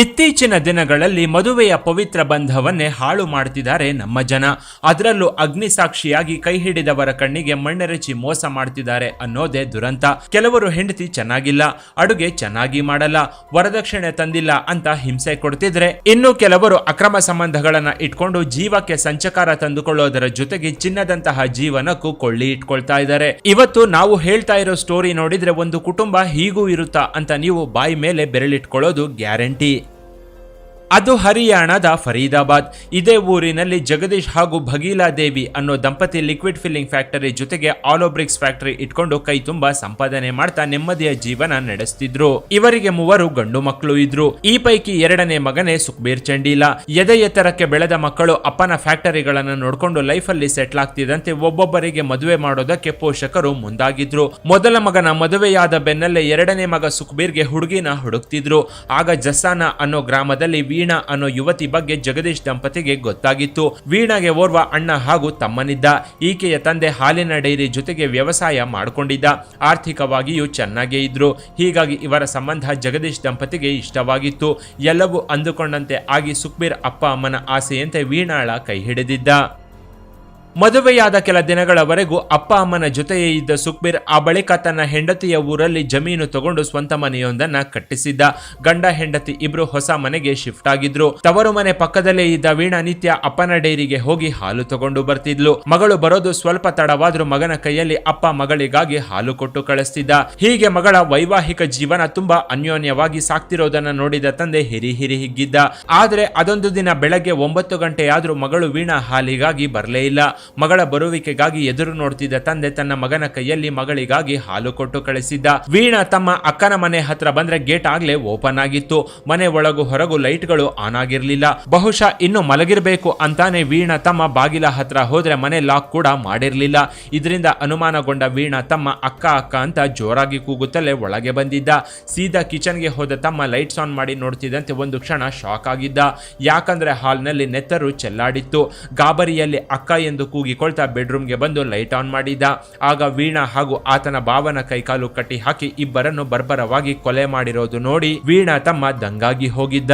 ಇತ್ತೀಚಿನ ದಿನಗಳಲ್ಲಿ ಮದುವೆಯ ಪವಿತ್ರ ಬಂಧವನ್ನೇ ಹಾಳು ಮಾಡ್ತಿದ್ದಾರೆ ನಮ್ಮ ಜನ. ಅದರಲ್ಲೂ ಅಗ್ನಿ ಸಾಕ್ಷಿಯಾಗಿ ಕೈ ಹಿಡಿದವರ ಕಣ್ಣಿಗೆ ಮಣ್ಣೆರಚಿ ಮೋಸ ಮಾಡ್ತಿದ್ದಾರೆ ಅನ್ನೋದೇ ದುರಂತ. ಕೆಲವರು ಹೆಂಡತಿ ಚೆನ್ನಾಗಿಲ್ಲ, ಅಡುಗೆ ಚೆನ್ನಾಗಿ ಮಾಡಲ್ಲ, ವರದಕ್ಷಿಣೆ ತಂದಿಲ್ಲ ಅಂತ ಹಿಂಸೆ ಕೊಡ್ತಿದ್ರೆ. ಇನ್ನು ಕೆಲವರು ಅಕ್ರಮ ಸಂಬಂಧಗಳನ್ನ ಇಟ್ಕೊಂಡು ಜೀವಕ್ಕೆ ಸಂಚಕಾರ ತಂದುಕೊಳ್ಳೋದರ ಜೊತೆಗೆ ಚಿನ್ನದಂತಹ ಜೀವನಕ್ಕೂ ಕೊಳ್ಳಿ ಇಟ್ಕೊಳ್ತಾ ಇದ್ದಾರೆ. ಇವತ್ತು ನಾವು ಹೇಳ್ತಾ ಇರೋ ಸ್ಟೋರಿ ನೋಡಿದ್ರೆ ಒಂದು ಕುಟುಂಬ ಹೀಗೂ ಇರುತ್ತಾ ಅಂತ ನೀವು ಬಾಯಿ ಮೇಲೆ ಬೆರಳಿಟ್ಕೊಳ್ಳೋದು ಗ್ಯಾರಂಟಿ. ಅದು ಹರಿಯಾಣದ ಫರೀದಾಬಾದ್. ಇದೇ ಊರಿನಲ್ಲಿ ಜಗದೀಶ್ ಹಾಗೂ ಭಗೀಲಾ ದೇವಿ ಅನ್ನೋ ದಂಪತಿ ಲಿಕ್ವಿಡ್ ಫಿಲ್ಲಿಂಗ್ ಫ್ಯಾಕ್ಟರಿ ಜೊತೆಗೆ ಆಲೋಬ್ರಿಕ್ಸ್ ಫ್ಯಾಕ್ಟರಿ ಇಟ್ಕೊಂಡು ಕೈ ತುಂಬಾ ಸಂಪಾದನೆ ಮಾಡ್ತಾ ನೆಮ್ಮದಿಯ ಜೀವನ ನಡೆಸ್ತಿದ್ರು. ಇವರಿಗೆ ಮೂವರು ಗಂಡು ಮಕ್ಕಳು ಇದ್ರು. ಈ ಪೈಕಿ ಎರಡನೇ ಮಗನೇ ಸುಖಬೀರ್ ಚಂಡೀಲಾ. ಎದೆ ಎತ್ತರಕ್ಕೆ ಬೆಳೆದ ಮಕ್ಕಳು ಅಪ್ಪನ ಫ್ಯಾಕ್ಟರಿಗಳನ್ನು ನೋಡ್ಕೊಂಡು ಲೈಫಲ್ಲಿ ಸೆಟ್ಲ್ ಆಗ್ತಿದಂತೆ ಒಬ್ಬೊಬ್ಬರಿಗೆ ಮದುವೆ ಮಾಡೋದಕ್ಕೆ ಪೋಷಕರು ಮುಂದಾಗಿದ್ರು. ಮೊದಲ ಮಗನ ಮದುವೆಯಾದ ಬೆನ್ನಲ್ಲೇ ಎರಡನೇ ಮಗ ಸುಖಬೀರ್ಗೆ ಹುಡುಗಿನ ಹುಡುಕ್ತಿದ್ರು. ಆಗ ಜಸ್ಸಾನ ಅನ್ನೋ ಗ್ರಾಮದಲ್ಲಿ ವೀಣಾ ಅನ್ನೋ ಯುವತಿ ಬಗ್ಗೆ ಜಗದೀಶ್ ದಂಪತಿಗೆ ಗೊತ್ತಾಗಿತ್ತು. ವೀಣಾಗೆ ಓರ್ವ ಅಣ್ಣ ಹಾಗೂ ತಮ್ಮನಿದ್ದ. ಈಕೆಯ ತಂದೆ ಹಾಲಿನ ಡೈರಿ ಜೊತೆಗೆ ವ್ಯವಸಾಯ ಮಾಡಿಕೊಂಡಿದ್ದ. ಆರ್ಥಿಕವಾಗಿಯೂ ಚೆನ್ನಾಗೇ ಇದ್ರು. ಹೀಗಾಗಿ ಇವರ ಸಂಬಂಧ ಜಗದೀಶ್ ದಂಪತಿಗೆ ಇಷ್ಟವಾಗಿತ್ತು. ಎಲ್ಲವೂ ಅಂದುಕೊಂಡಂತೆ ಆಗಿ ಸುಖಬೀರ್ ಅಪ್ಪ ಅಮ್ಮನ ಆಸೆಯಂತೆ ವೀಣಾಳ ಕೈ ಹಿಡಿದಿದ್ದ. ಮದುವೆಯಾದ ಕೆಲ ದಿನಗಳವರೆಗೂ ಅಪ್ಪ ಅಮ್ಮನ ಜೊತೆಯೇ ಇದ್ದ ಸುಖ್ಬೀರ್ ಆ ಬಳಿಕ ತನ್ನ ಹೆಂಡತಿಯ ಊರಲ್ಲಿ ಜಮೀನು ತಗೊಂಡು ಸ್ವಂತ ಮನೆಯೊಂದನ್ನ ಕಟ್ಟಿಸಿದ್ದ. ಗಂಡ ಹೆಂಡತಿ ಇಬ್ರು ಹೊಸ ಮನೆಗೆ ಶಿಫ್ಟ್ ಆಗಿದ್ರು. ತವರು ಮನೆ ಪಕ್ಕದಲ್ಲೇ ಇದ್ದ ವೀಣಾ ನಿತ್ಯ ಅಪ್ಪನ ಡೈರಿಗೆ ಹೋಗಿ ಹಾಲು ತಗೊಂಡು ಬರ್ತಿದ್ಲು. ಮಗಳು ಬರೋದು ಸ್ವಲ್ಪ ತಡವಾದ್ರೂ ಮಗನ ಕೈಯಲ್ಲಿ ಅಪ್ಪ ಮಗಳಿಗಾಗಿ ಹಾಲು ಕೊಟ್ಟು ಕಳಿಸ್ತಿದ್ದ. ಹೀಗೆ ಮಗಳ ವೈವಾಹಿಕ ಜೀವನ ತುಂಬಾ ಅನ್ಯೋನ್ಯವಾಗಿ ಸಾಕ್ತಿರೋದನ್ನ ನೋಡಿದ ತಂದೆ ಹಿರಿ ಹಿರಿ ಹಿಗ್ಗಿದ್ದ. ಆದ್ರೆ ಅದೊಂದು ದಿನ ಬೆಳಗ್ಗೆ ಒಂಬತ್ತು ಗಂಟೆಯಾದ್ರೂ ಮಗಳು ವೀಣಾ ಹಾಲಿಗಾಗಿ ಬರಲೇ ಇಲ್ಲ. ಮಗಳ ಬರುವಿಕೆಗಾಗಿ ಎದುರು ನೋಡ್ತಿದ್ದ ತಂದೆ ತನ್ನ ಮಗನ ಕೈಯಲ್ಲಿ ಮಗಳಿಗಾಗಿ ಹಾಲು ಕೊಟ್ಟು ಕಳಿಸಿದ್ದ. ವೀಣಾ ತಮ್ಮ ಅಕ್ಕನ ಮನೆ ಹತ್ರ ಬಂದ್ರೆ ಗೇಟ್ ಆಗ್ಲೇ ಓಪನ್ ಆಗಿತ್ತು. ಮನೆ ಒಳಗು ಹೊರಗು ಲೈಟ್ಗಳು ಆನ್ ಆಗಿರ್ಲಿಲ್ಲ. ಬಹುಶಃ ಇನ್ನು ಮಲಗಿರ್ಬೇಕು ಅಂತಾನೆ ವೀಣಾ ತಮ್ಮ ಬಾಗಿಲ ಹತ್ರ ಹೋದ್ರೆ ಮನೆ ಲಾಕ್ ಕೂಡ ಮಾಡಿರ್ಲಿಲ್ಲ. ಇದರಿಂದ ಅನುಮಾನಗೊಂಡ ವೀಣಾ ತಮ್ಮ ಅಕ್ಕ ಅಕ್ಕ ಅಂತ ಜೋರಾಗಿ ಕೂಗುತ್ತಲೇ ಒಳಗೆ ಬಂದಿದ್ದ. ಸೀದಾ ಕಿಚನ್ಗೆ ಹೋದ ತಮ್ಮ ಲೈಟ್ಸ್ ಆನ್ ಮಾಡಿ ನೋಡ್ತಿದ್ದಂತೆ ಒಂದು ಕ್ಷಣ ಶಾಕ್ ಆಗಿದ್ದ. ಯಾಕಂದ್ರೆ ಹಾಲ್ನಲ್ಲಿ ನೆತ್ತರು ಚೆಲ್ಲಾಡಿತ್ತು. ಗಾಬರಿಯಲ್ಲಿ ಅಕ್ಕ ಎಂದು ಕೂಗಿಕೊಳ್ತಾ ಬೆಡ್ರೂಮ್ಗೆ ಬಂದು ಲೈಟ್ ಆನ್ ಮಾಡಿದ್ದ ಆಗ ವೀಣಾ ಹಾಗೂ ಆತನ ಭಾವನ ಕೈಕಾಲು ಕಟ್ಟಿ ಹಾಕಿ ಇಬ್ಬರನ್ನು ಬರ್ಬರವಾಗಿ ಕೊಲೆ ಮಾಡಿರೋದು ನೋಡಿ ವೀಣಾ ತಮ್ಮ ದಂಗಾಗಿ ಹೋಗಿದ್ದ.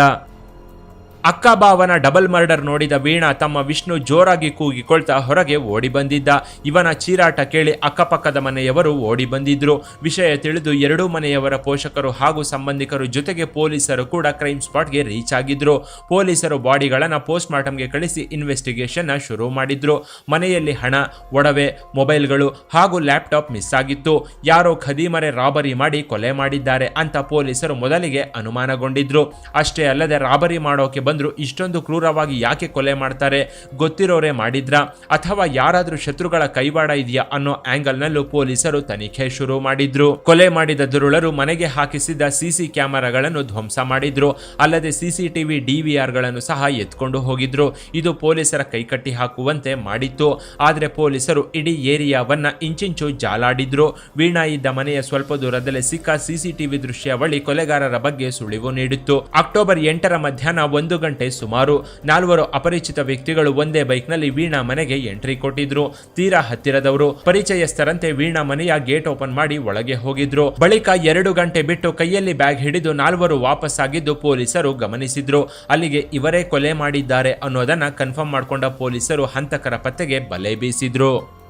ಅಕ್ಕ ಬಾವನ ಡಬಲ್ ಮರ್ಡರ್ ನೋಡಿದ ವೀಣಾ ತಮ್ಮ ವಿಷ್ಣು ಜೋರಾಗಿ ಕೂಗಿಕೊಳ್ತಾ ಹೊರಗೆ ಓಡಿ ಬಂದಿದ್ದ. ಇವನ ಚೀರಾಟ ಕೇಳಿ ಅಕ್ಕಪಕ್ಕದ ಮನೆಯವರು ಓಡಿ ಬಂದಿದ್ರು. ವಿಷಯ ತಿಳಿದು ಎರಡೂ ಮನೆಯವರ ಪೋಷಕರು ಹಾಗೂ ಸಂಬಂಧಿಕರು ಜೊತೆಗೆ ಪೊಲೀಸರು ಕೂಡ ಕ್ರೈಮ್ ಸ್ಪಾಟ್ಗೆ ರೀಚ್ ಆಗಿದ್ರು. ಪೊಲೀಸರು ಬಾಡಿಗಳನ್ನು ಪೋಸ್ಟ್ ಮಾರ್ಟಮ್ಗೆ ಕಳಿಸಿ ಇನ್ವೆಸ್ಟಿಗೇಷನ್ ಶುರು ಮಾಡಿದ್ರು. ಮನೆಯಲ್ಲಿ ಹಣ, ಒಡವೆ, ಮೊಬೈಲ್ಗಳು ಹಾಗೂ ಲ್ಯಾಪ್ಟಾಪ್ ಮಿಸ್ ಆಗಿತ್ತು. ಯಾರೋ ಖದೀಮರೆ ರಾಬರಿ ಮಾಡಿ ಕೊಲೆ ಮಾಡಿದ್ದಾರೆ ಅಂತ ಪೊಲೀಸರು ಮೊದಲಿಗೆ ಅನುಮಾನಗೊಂಡಿದ್ರು. ಅಷ್ಟೇ ಅಲ್ಲದೆ ರಾಬರಿ ಮಾಡೋಕೆ ಬಂದ್ರು, ಇಷ್ಟೊಂದು ಕ್ರೂರವಾಗಿ ಯಾಕೆ ಕೊಲೆ ಮಾಡ್ತಾರೆ ಗೊತ್ತಿರೋರೇ ಮಾಡಿದ್ರ? ಅಥವಾ ಯಾರಾದರೂ ಶತ್ರುಗಳ ಕೈವಾಡ ಇದೆಯಾ ಅನ್ನೋ ಆಂಗಲ್ನಲ್ಲೂ ಪೊಲೀಸರು ತನಿಖೆ ಶುರು ಮಾಡಿದ್ರು. ಕೊಲೆ ಮಾಡಿದ ದುರುಳರು ಮನೆಗೆ ಹಾಕಿಸಿದ್ದ ಸಿಸಿ ಕ್ಯಾಮೆರಾಗಳನ್ನು ಧ್ವಂಸ ಮಾಡಿದ್ರು. ಅಲ್ಲದೆ ಸಿಸಿಟಿವಿ ಡಿವಿಆರ್ಗಳನ್ನು ಸಹ ಎತ್ಕೊಂಡು ಹೋಗಿದ್ರು. ಇದು ಪೊಲೀಸರ ಕೈಕಟ್ಟಿ ಹಾಕುವಂತೆ ಮಾಡಿತ್ತು. ಆದರೆ ಪೊಲೀಸರು ಇಡೀ ಏರಿಯಾವನ್ನ ಇಂಚಿಂಚು ಜಾಲಾಡಿದ್ರು. ವೀಣಾ ಇದ್ದ ಮನೆಯ ಸ್ವಲ್ಪ ದೂರದಲ್ಲೇ ಸಿಕ್ಕ ಸಿಸಿಟಿವಿ ದೃಶ್ಯಾವಳಿ ಕೊಲೆಗಾರರ ಬಗ್ಗೆ ಸುಳಿವು ನೀಡಿತ್ತು. ಅಕ್ಟೋಬರ್ ಎಂಟರ ಮಧ್ಯಾಹ್ನ ಒಂದು ಗಂಟೆ ಸುಮಾರು ನಾಲ್ವರು ಅಪರಿಚಿತ ವ್ಯಕ್ತಿಗಳು ಒಂದೇ ಬೈಕ್ನಲ್ಲಿ ವೀಣಾ ಮನೆಗೆ ಎಂಟ್ರಿ ಕೊಟ್ಟಿದ್ರು. ತೀರಾ ಹತ್ತಿರದವರು ಪರಿಚಯಸ್ಥರಂತೆ ವೀಣಾ ಮನೆಯ ಗೇಟ್ ಓಪನ್ ಮಾಡಿ ಒಳಗೆ ಹೋಗಿದ್ರು. ಬಳಿಕ ಎರಡು ಗಂಟೆ ಬಿಟ್ಟು ಕೈಯಲ್ಲಿ ಬ್ಯಾಗ್ ಹಿಡಿದು ನಾಲ್ವರು ವಾಪಸ್ಸಾಗಿದ್ದು ಪೊಲೀಸರು ಗಮನಿಸಿದ್ರು. ಅಲ್ಲಿಗೆ ಇವರೇ ಕೊಲೆ ಮಾಡಿದ್ದಾರೆ ಅನ್ನೋದನ್ನ ಕನ್ಫರ್ಮ್ ಮಾಡಿಕೊಂಡ ಪೊಲೀಸರು ಹಂತಕರ ಪತ್ತೆಗೆ ಬಲೆ ಬೀಸಿದ್ರು.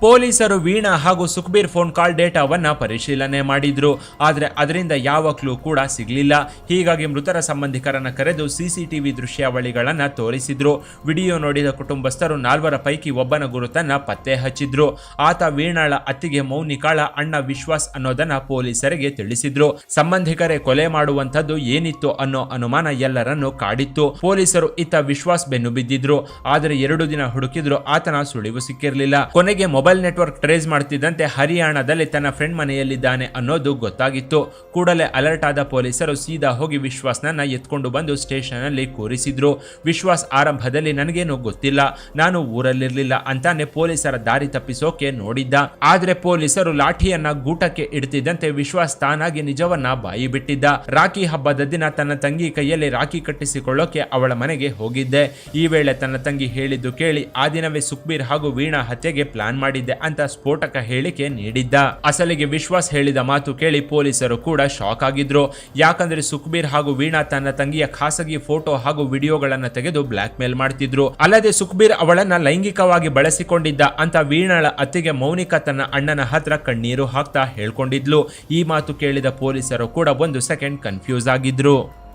ಪೊಲೀಸರು ವೀಣಾ ಹಾಗೂ ಸುಖ್ಬೀರ್ ಫೋನ್ ಕಾಲ್ ಡೇಟಾವನ್ನ ಪರಿಶೀಲನೆ ಮಾಡಿದ್ರು. ಆದರೆ ಅದರಿಂದ ಯಾವ ಕ್ಲೂ ಕೂಡ ಸಿಗಲಿಲ್ಲ. ಹೀಗಾಗಿ ಮೃತರ ಸಂಬಂಧಿಕರನ್ನ ಕರೆದು ಸಿಸಿಟಿವಿ ದೃಶ್ಯಾವಳಿಗಳನ್ನ ತೋರಿಸಿದ್ರು. ವಿಡಿಯೋ ನೋಡಿದ ಕುಟುಂಬಸ್ಥರು ನಾಲ್ವರ ಪೈಕಿ ಒಬ್ಬನ ಗುರುತನ್ನ ಪತ್ತೆ ಹಚ್ಚಿದ್ರು. ಆತ ವೀಣಾಳ ಅತ್ತಿಗೆ ಮೌನಿಕಾಳ ಅಣ್ಣ ವಿಶ್ವಾಸ್ ಅನ್ನೋದನ್ನ ಪೊಲೀಸರಿಗೆ ತಿಳಿಸಿದ್ರು. ಸಂಬಂಧಿಕರೇ ಕೊಲೆ ಮಾಡುವಂತದ್ದು ಏನಿತ್ತು ಅನ್ನೋ ಅನುಮಾನ ಎಲ್ಲರನ್ನು ಕಾಡಿತ್ತು. ಪೊಲೀಸರು ಇತ್ತ ವಿಶ್ವಾಸ್ ಬೆನ್ನು ಬಿದ್ದಿದ್ರು. ಆದರೆ ಎರಡು ದಿನ ಹುಡುಕಿದ್ರು ಆತನ ಸುಳಿವು ಸಿಕ್ಕಿರಲಿಲ್ಲ. ಕೊನೆಗೆ ಮೊಬೈಲ್ ನೆಟ್ವರ್ಕ್ ಟ್ರೇಸ್ ಮಾಡ್ತಿದ್ದಂತೆ ಹರಿಯಾಣದಲ್ಲಿ ತನ್ನ ಫ್ರೆಂಡ್ ಮನೆಯಲ್ಲಿದ್ದಾನೆ ಅನ್ನೋದು ಗೊತ್ತಾಗಿತ್ತು. ಕೂಡಲೇ ಅಲರ್ಟ್ ಆದ ಪೊಲೀಸರು ಸೀದಾ ಹೋಗಿ ವಿಶ್ವಾಸ್ನನ್ನ ಎತ್ಕೊಂಡು ಬಂದು ಸ್ಟೇಷನ್ ಅಲ್ಲಿ ಕೂರಿಸಿದ್ರು. ವಿಶ್ವಾಸ್ ಆರಂಭದಲ್ಲಿ ನನಗೇನು ಗೊತ್ತಿಲ್ಲ, ನಾನು ಊರಲ್ಲಿರಲಿಲ್ಲ ಅಂತಾನೆ ಪೊಲೀಸರ ದಾರಿ ತಪ್ಪಿಸೋಕೆ ನೋಡಿದ್ದ. ಆದ್ರೆ ಪೊಲೀಸರು ಲಾಠಿಯನ್ನ ಗೂಟಕ್ಕೆ ಇಡ್ತಿದ್ದಂತೆ ವಿಶ್ವಾಸ್ ತಾನಾಗಿ ನಿಜವನ್ನ ಬಾಯಿ ಬಿಟ್ಟಿದ್ದ. ರಾಖಿ ಹಬ್ಬದ ದಿನ ತನ್ನ ತಂಗಿ ಕೈಯಲ್ಲಿ ರಾಖಿ ಕಟ್ಟಿಸಿಕೊಳ್ಳೋಕೆ ಅವಳ ಮನೆಗೆ ಹೋಗಿದ್ದೆ. ಈ ವೇಳೆ ತನ್ನ ತಂಗಿ ಹೇಳಿದ್ದು ಕೇಳಿ, ಆ ದಿನವೇ ಸುಖ್ಬೀರ್ ಹಾಗೂ ವೀಣಾ ಹತ್ಯೆಗೆ ಪ್ಲಾನ್ ಮಾಡಿದ್ದ ಮಾಡಿದ್ದೆ ಅಂತ ಸ್ಫೋಟಕ ಹೇಳಿಕೆ ನೀಡಿದ್ದ. ಅಸಲಿಗೆ ವಿಶ್ವಾಸ್ ಹೇಳಿದ ಮಾತು ಕೇಳಿ ಪೊಲೀಸರು ಕೂಡ ಶಾಕ್ ಆಗಿದ್ರು. ಯಾಕಂದ್ರೆ ಸುಖಬೀರ್ ಹಾಗೂ ವೀಣಾ ತನ್ನ ತಂಗಿಯ ಖಾಸಗಿ ಫೋಟೋ ಹಾಗೂ ವಿಡಿಯೋಗಳನ್ನ ತೆಗೆದು ಬ್ಲಾಕ್ ಮೇಲ್ ಮಾಡ್ತಿದ್ರು. ಅಲ್ಲದೆ ಸುಖಬೀರ್ ಅವಳನ್ನ ಲೈಂಗಿಕವಾಗಿ ಬಳಸಿಕೊಂಡಿದ್ದ ಅಂತ ವೀಣಾಳ ಅತ್ತಿಗೆ ಮೌನಿಕಾ ತನ್ನ ಅಣ್ಣನ ಹತ್ರ ಕಣ್ಣೀರು ಹಾಕ್ತಾ ಹೇಳ್ಕೊಂಡಿದ್ಲು. ಈ ಮಾತು ಕೇಳಿದ ಪೊಲೀಸರು ಕೂಡ ಒಂದು ಸೆಕೆಂಡ್ ಕನ್ಫ್ಯೂಸ್ ಆಗಿದ್ರು.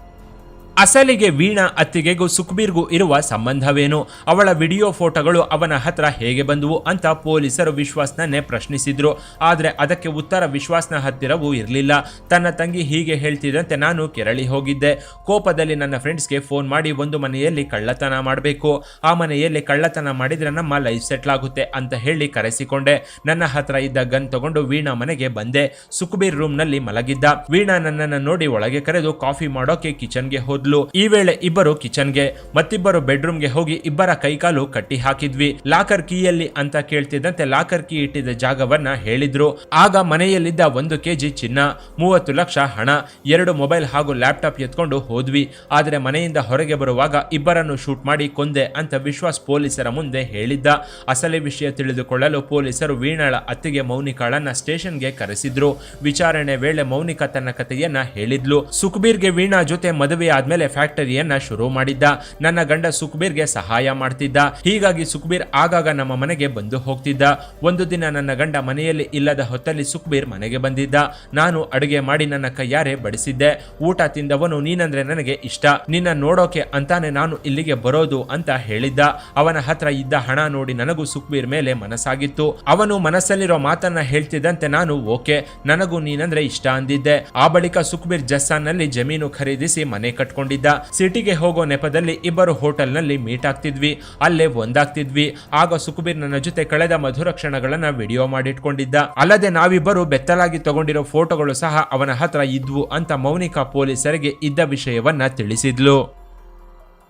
ಅಸಲಿಗೆ ವೀಣಾ ಅತ್ತಿಗೆಗೂ ಸುಖಬೀರ್ಗೂ ಇರುವ ಸಂಬಂಧವೇನು? ಅವಳ ವಿಡಿಯೋ ಫೋಟೋಗಳು ಅವನ ಹತ್ರ ಹೇಗೆ ಬಂದವು ಅಂತ ಪೊಲೀಸರು ವಿಶ್ವಾಸ್ನನ್ನೇ ಪ್ರಶ್ನಿಸಿದ್ರು. ಆದರೆ ಅದಕ್ಕೆ ಉತ್ತರ ವಿಶ್ವಾಸ್ನ ಹತ್ತಿರವೂ ಇರಲಿಲ್ಲ. ತನ್ನ ತಂಗಿ ಹೀಗೆ ಹೇಳ್ತಿದ್ದಂತೆ ನಾನು ಕೆರಳಿ ಹೋಗಿದ್ದೆ. ಕೋಪದಲ್ಲಿ ನನ್ನ ಫ್ರೆಂಡ್ಸ್ಗೆ ಫೋನ್ ಮಾಡಿ ಒಂದು ಮನೆಯಲ್ಲಿ ಕಳ್ಳತನ ಮಾಡಬೇಕು. ಆ ಮನೆಯಲ್ಲಿ ಕಳ್ಳತನ ಮಾಡಿದರೆ ನಮ್ಮ ಲೈಫ್ ಸೆಟ್ಲ್ ಆಗುತ್ತೆ ಅಂತ ಹೇಳಿ ಕರೆಸಿಕೊಂಡೆ. ನನ್ನ ಹತ್ರ ಇದ್ದ ಗನ್ ತಗೊಂಡು ವೀಣಾ ಮನೆಗೆ ಬಂದೆ. ಸುಖಬೀರ್ ರೂಮ್ನಲ್ಲಿ ಮಲಗಿದ್ದ. ವೀಣಾ ನನ್ನನ್ನು ನೋಡಿ ಒಳಗೆ ಕರೆದು ಕಾಫಿ ಮಾಡೋಕೆ ಕಿಚನ್ಗೆ ಹೋದ್ಲು. ಈ ವೇಳೆ ಇಬ್ಬರು ಕಿಚನ್ಗೆ, ಮತ್ತಿಬ್ಬರು ಬೆಡ್ರೂಮ್ಗೆ ಹೋಗಿ ಇಬ್ಬರ ಕೈಕಾಲು ಕಟ್ಟಿ ಹಾಕಿದ್ವಿ ಲಾಕರ್ ಕೀಯಲ್ಲಿ ಅಂತ ಕೇಳ್ತಿದ್ದಂತೆ ಲಾಕರ್ ಕೀ ಇಟ್ಟಿದ್ದ ಜಾಗವನ್ನ ಹೇಳಿದ್ರು. ಆಗ ಮನೆಯಲ್ಲಿದ್ದ ಒಂದು ಕೆಜಿ ಚಿನ್ನ, ಮೂವತ್ತು ಲಕ್ಷ ಹಣ, ಎರಡು ಮೊಬೈಲ್ ಹಾಗೂ ಲ್ಯಾಪ್ಟಾಪ್ ಎತ್ಕೊಂಡು ಹೋದ್ವಿ. ಆದರೆ ಮನೆಯಿಂದ ಹೊರಗೆ ಬರುವಾಗ ಇಬ್ಬರನ್ನು ಶೂಟ್ ಮಾಡಿ ಕೊಂದೆ ಅಂತ ವಿಶ್ವಾಸ್ ಪೊಲೀಸರ ಮುಂದೆ ಹೇಳಿದ್ದ. ಅಸಲಿ ವಿಷಯ ತಿಳಿದುಕೊಳ್ಳಲು ಪೊಲೀಸರು ವೀಣಾಳ ಅತ್ತಿಗೆ ಮೌನಿಕಾಳನ್ನ ಸ್ಟೇಷನ್ಗೆ ಕರೆಸಿದ್ರು. ವಿಚಾರಣೆ ವೇಳೆ ಮೌನಿಕಾ ತನ್ನ ಕಥೆಯನ್ನ ಹೇಳಿದ್ಲು. ಸುಖಬೀರ್ಗೆ ವೀಣಾ ಜೊತೆ ಮದುವೆ ಆದ್ಮೇಲೆ ಫ್ಯಾಕ್ಟರಿಯನ್ನ ಶುರು ಮಾಡಿದ್ದ. ನನ್ನ ಗಂಡ ಸುಖ್ಬೀರ್ಗೆ ಸಹಾಯ ಮಾಡ್ತಿದ್ದ. ಹೀಗಾಗಿ ಸುಖಬೀರ್ ಆಗಾಗ ನಮ್ಮ ಮನೆಗೆ ಬಂದು ಹೋಗ್ತಿದ್ದ. ಒಂದು ದಿನ ನನ್ನ ಗಂಡ ಮನೆಯಲ್ಲಿ ಇಲ್ಲದ ಹೊತ್ತಲ್ಲಿ ಸುಖಬೀರ್ ಮನೆಗೆ ಬಂದಿದ್ದ. ನಾನು ಅಡುಗೆ ಮಾಡಿ ನನ್ನ ಕೈಯಾರೆ ಬಡಿಸಿದ್ದೆ. ಊಟ ತಿಂದವನು ನೀನಂದ್ರೆ ನನಗೆ ಇಷ್ಟ. ನಿನ್ನ ನೋಡೋಕೆ ಅಂತಾನೆ ನಾನು ಇಲ್ಲಿಗೆ ಬರೋದು ಅಂತ ಹೇಳಿದ್ದ. ಅವನ ಹತ್ರ ಇದ್ದ ಹಣ ನೋಡಿ ನನಗೂ ಸುಖಬೀರ್ ಮೇಲೆ ಮನಸ್ಸಾಗಿತ್ತು. ಅವನು ಮನಸ್ಸಲ್ಲಿರೋ ಮಾತನ್ನ ಹೇಳ್ತಿದ್ದಂತೆ ನಾನು ಓಕೆ. ನನಗೂ ನೀನಂದ್ರೆ ಇಷ್ಟ ಅಂದಿದ್ದೆ. ಆ ಬಳಿಕ ಸುಖ್ಬೀರ್ ಜಸ್ಸಾನ್ನಲ್ಲಿ ಜಮೀನು ಖರೀದಿಸಿ ಮನೆ ಕಟ್ಕೊಂಡಿದ್ದ ಸಿಟಿಗೆ ಹೋಗೋ ನೆಪದಲ್ಲಿ ಇಬ್ಬರು ಹೋಟೆಲ್ನಲ್ಲಿ ಮೀಟ್ ಆಗ್ತಿದ್ವಿ. ಅಲ್ಲೇ ಒಂದಾಗ್ತಿದ್ವಿ. ಆಗ ಸುಖಬೀರ್ ನನ್ನ ಜೊತೆ ಕಳೆದ ಮಧುರ ಕ್ಷಣಗಳನ್ನ ವಿಡಿಯೋ ಮಾಡಿಟ್ಕೊಂಡಿದ್ದ. ಅಲ್ಲದೆ ನಾವಿಬ್ಬರು ಬೆತ್ತಲಾಗಿ ತಗೊಂಡಿರೋ ಫೋಟೋಗಳು ಸಹ ಅವನ ಹತ್ರ ಇದ್ವು ಅಂತ ಮೌನಿಕಾ ಪೊಲೀಸರಿಗೆ ಇದ್ದ ವಿಷಯವನ್ನ ತಿಳಿಸಿದ್ಲು.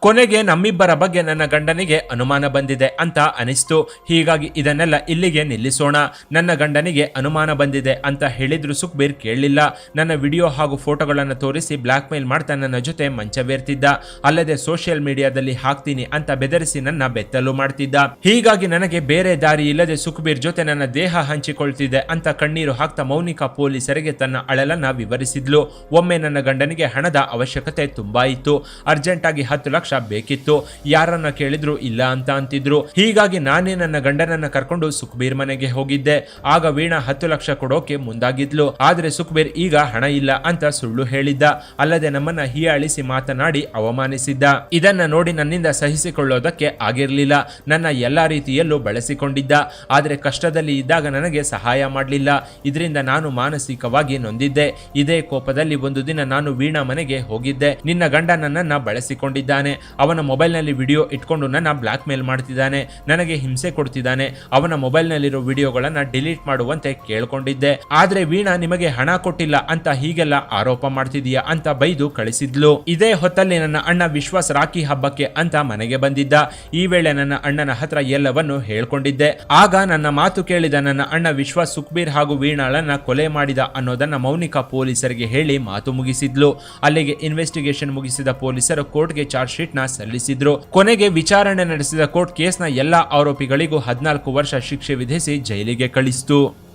ಕೊನೆಗೆ ನಮ್ಮಿಬ್ಬರ ಬಗ್ಗೆ ನನ್ನ ಗಂಡನಿಗೆ ಅನುಮಾನ ಬಂದಿದೆ ಅಂತ ಅನಿಸ್ತು. ಹೀಗಾಗಿ ಇದನ್ನೆಲ್ಲ ಇಲ್ಲಿಗೆ ನಿಲ್ಲಿಸೋಣ. ನನ್ನ ಗಂಡನಿಗೆ ಅನುಮಾನ ಬಂದಿದೆ ಅಂತ ಹೇಳಿದ್ರು ಸುಖಬೀರ್ ಕೇಳಲಿಲ್ಲ. ನನ್ನ ವಿಡಿಯೋ ಹಾಗೂ ಫೋಟೋಗಳನ್ನು ತೋರಿಸಿ ಬ್ಲ್ಯಾಕ್ ಮೇಲ್ ಮಾಡ್ತಾ ನನ್ನ ಜೊತೆ ಮಂಚವೇರ್ತಿದ್ದ. ಅಲ್ಲದೆ ಸೋಷಿಯಲ್ ಮೀಡಿಯಾದಲ್ಲಿ ಹಾಕ್ತೀನಿ ಅಂತ ಬೆದರಿಸಿ ನನ್ನ ಬೆತ್ತಲು ಮಾಡ್ತಿದ್ದ. ಹೀಗಾಗಿ ನನಗೆ ಬೇರೆ ದಾರಿ ಇಲ್ಲದೆ ಸುಖಬೀರ್ ಜೊತೆ ನನ್ನ ದೇಹ ಹಂಚಿಕೊಳ್ತಿದೆ ಅಂತ ಕಣ್ಣೀರು ಹಾಕ್ತಾ ಮೌನಿಕಾ ಪೊಲೀಸರಿಗೆ ತನ್ನ ಅಳಲನ್ನ ವಿವರಿಸಿದ್ಲು. ಒಮ್ಮೆ ನನ್ನ ಗಂಡನಿಗೆ ಹಣದ ಅವಶ್ಯಕತೆ ತುಂಬಾ ಇತ್ತು. ಅರ್ಜೆಂಟ್ ಆಗಿ ಹತ್ತು ಲಕ್ಷ ಬೇಕಿತ್ತು. ಯಾರನ್ನ ಕೇಳಿದ್ರು ಇಲ್ಲ ಅಂತ ಅಂತಿದ್ರು. ಹೀಗಾಗಿ ನಾನೇ ನನ್ನ ಗಂಡನನ್ನ ಕರ್ಕೊಂಡು ಸುಖಬೀರ್ ಮನೆಗೆ ಹೋಗಿದ್ದೆ. ಆಗ ವೀಣಾ ಹತ್ತು ಲಕ್ಷ ಕೊಡೋಕೆ ಮುಂದಾಗಿದ್ಲು. ಆದ್ರೆ ಸುಖಬೀರ್ ಈಗ ಹಣ ಇಲ್ಲ ಅಂತ ಸುಳ್ಳು ಹೇಳಿದ್ದ. ಅಲ್ಲದೆ ನಮ್ಮನ್ನ ಹೀಯಾಳಿಸಿ ಮಾತನಾಡಿ ಅವಮಾನಿಸಿದ್ದ. ಇದನ್ನ ನೋಡಿ ನನ್ನಿಂದ ಸಹಿಸಿಕೊಳ್ಳೋದಕ್ಕೆ ಆಗಿರ್ಲಿಲ್ಲ. ನನ್ನ ಎಲ್ಲಾ ರೀತಿಯಲ್ಲೂ ಬಳಸಿಕೊಂಡಿದ್ದ. ಆದ್ರೆ ಕಷ್ಟದಲ್ಲಿ ಇದ್ದಾಗ ನನಗೆ ಸಹಾಯ ಮಾಡಲಿಲ್ಲ. ಇದರಿಂದ ನಾನು ಮಾನಸಿಕವಾಗಿ ನೊಂದಿದ್ದೆ. ಇದೇ ಕೋಪದಲ್ಲಿ ಒಂದು ದಿನ ನಾನು ವೀಣಾ ಮನೆಗೆ ಹೋಗಿದ್ದೆ. ನಿನ್ನ ಗಂಡ ನನ್ನನ್ನ ಬಳಸಿಕೊಂಡಿದ್ದಾನೆ. ಅವನ ಮೊಬೈಲ್ನಲ್ಲಿ ವಿಡಿಯೋ ಇಟ್ಕೊಂಡು ನನ್ನ ಬ್ಲ್ಯಾಕ್ ಮೇಲ್ ಮಾಡ್ತಿದ್ದಾನೆ, ನನಗೆ ಹಿಂಸೆ ಕೊಡ್ತಿದ್ದಾನೆ. ಅವನ ಮೊಬೈಲ್ನಲ್ಲಿರೋ ವಿಡಿಯೋಗಳನ್ನ ಡಿಲೀಟ್ ಮಾಡುವಂತೆ ಕೇಳ್ಕೊಂಡಿದ್ದೆ. ಆದ್ರೆ ವೀಣಾ ನಿಮಗೆ ಹಣ ಕೊಟ್ಟಿಲ್ಲ ಅಂತ ಹೀಗೆಲ್ಲ ಆರೋಪ ಮಾಡ್ತಿದೀಯಾ ಅಂತ ಬೈದು ಕಳಿಸಿದ್ಲು. ಇದೇ ಹೊತ್ತಲ್ಲಿ ನನ್ನ ಅಣ್ಣ ವಿಶ್ವಾಸ್ ರಾಖಿ ಹಬ್ಬಕ್ಕೆ ಅಂತ ಮನೆಗೆ ಬಂದಿದ್ದ. ಈ ವೇಳೆ ನನ್ನ ಅಣ್ಣನ ಹತ್ರ ಎಲ್ಲವನ್ನು ಹೇಳ್ಕೊಂಡಿದ್ದೆ. ಆಗ ನನ್ನ ಮಾತು ಕೇಳಿದ ನನ್ನ ಅಣ್ಣ ವಿಶ್ವಾಸ್ ಸುಖಬೀರ್ ಹಾಗೂ ವೀಣಾಳನ್ನ ಕೊಲೆ ಮಾಡಿದ ಅನ್ನೋದನ್ನ ಮೌನಿಕಾ ಪೊಲೀಸರಿಗೆ ಹೇಳಿ ಮಾತು ಮುಗಿಸಿದ್ಲು. ಅಲ್ಲಿಗೆ ಇನ್ವೆಸ್ಟಿಗೇಷನ್ ಮುಗಿಸಿದ ಪೊಲೀಸರು ಕೋರ್ಟ್ಗೆ ಚಾರ್ಜ್ ಶೀಟ್ ನ ಸಲ್ಲಿಸಿದ್ರು. ಕೊನೆಗೆ ವಿಚಾರಣೆ ನಡೆಸಿದ ಕೋರ್ಟ್ ಕೇಸ್ನ ಎಲ್ಲಾ ಆರೋಪಿಗಳಿಗೂ ಹದಿನಾಲ್ಕು ವರ್ಷ ಶಿಕ್ಷೆ ವಿಧಿಸಿ ಜೈಲಿಗೆ ಕಳಿಸಿತು.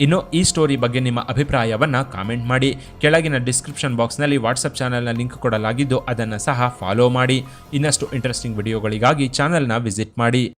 ಇನ್ನು ಈ ಸ್ಟೋರಿ ಬಗ್ಗೆ ನಿಮ್ಮ ಅಭಿಪ್ರಾಯವನ್ನ ಕಾಮೆಂಟ್ ಮಾಡಿ. ಕೆಳಗಿನ ಡಿಸ್ಕ್ರಿಪ್ಷನ್ ಬಾಕ್ಸ್ನಲ್ಲಿ ವಾಟ್ಸಪ್ ಚಾನಲ್ನ ಲಿಂಕ್ ಕೊಡಲಾಗಿದ್ದು ಅದನ್ನು ಸಹ ಫಾಲೋ ಮಾಡಿ. ಇನ್ನಷ್ಟು ಇಂಟ್ರೆಸ್ಟಿಂಗ್ ವಿಡಿಯೋಗಳಿಗಾಗಿ ಚಾನಲ್ನ ವಿಸಿಟ್ ಮಾಡಿ.